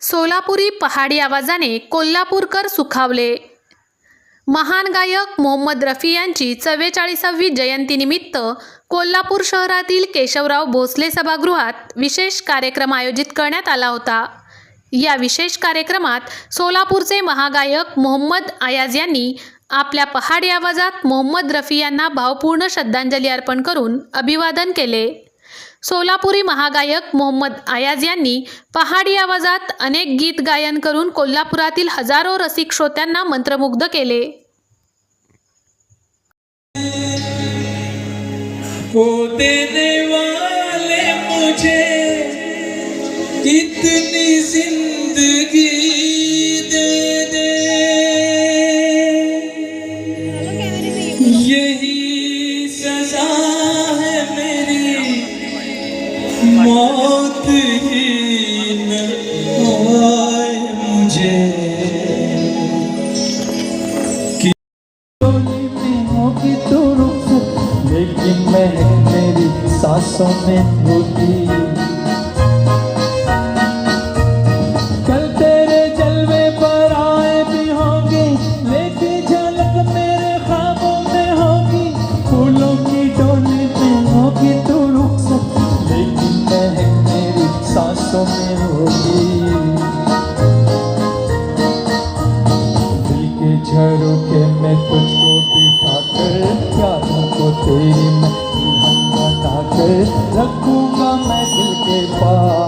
सोलापुरी पहाडी आवाजाने कोल्हापूरकर सुखावले. महान गायक मोहम्मद रफी यांची चव्वेचाळीसावी जयंतीनिमित्त कोल्हापूर शहरातील केशवराव भोसले सभागृहात विशेष कार्यक्रम आयोजित करण्यात आला होता. या विशेष कार्यक्रमात सोलापूरचे महागायक मोहम्मद आयाज यांनी आपल्या पहाडी आवाजात मोहम्मद रफी यांना भावपूर्ण श्रद्धांजली अर्पण करून अभिवादन केले. सोलापुरी महागायक मोहम्मद आयाज यांनी पहाडी आवाजात अनेक गीत गायन करून कोल्हापुरातील हजारो रसिक श्रोत्यांना मंत्रमुग्ध केले. को देने वाले मुझे इतनी जिंदगी में होती। कल तेरे जलवे पर आए भी होंगे लेकिन झलक मेरे ख्वाबों में होगी। फूलों की डोली में होगी तू तो रुक सकती लेकिन महक मेरी सांसों में होगी। दिल के झरोखे में तुझको बिठा कर क्या तुमको तेरी से रखूंगा मैं दिल के पास।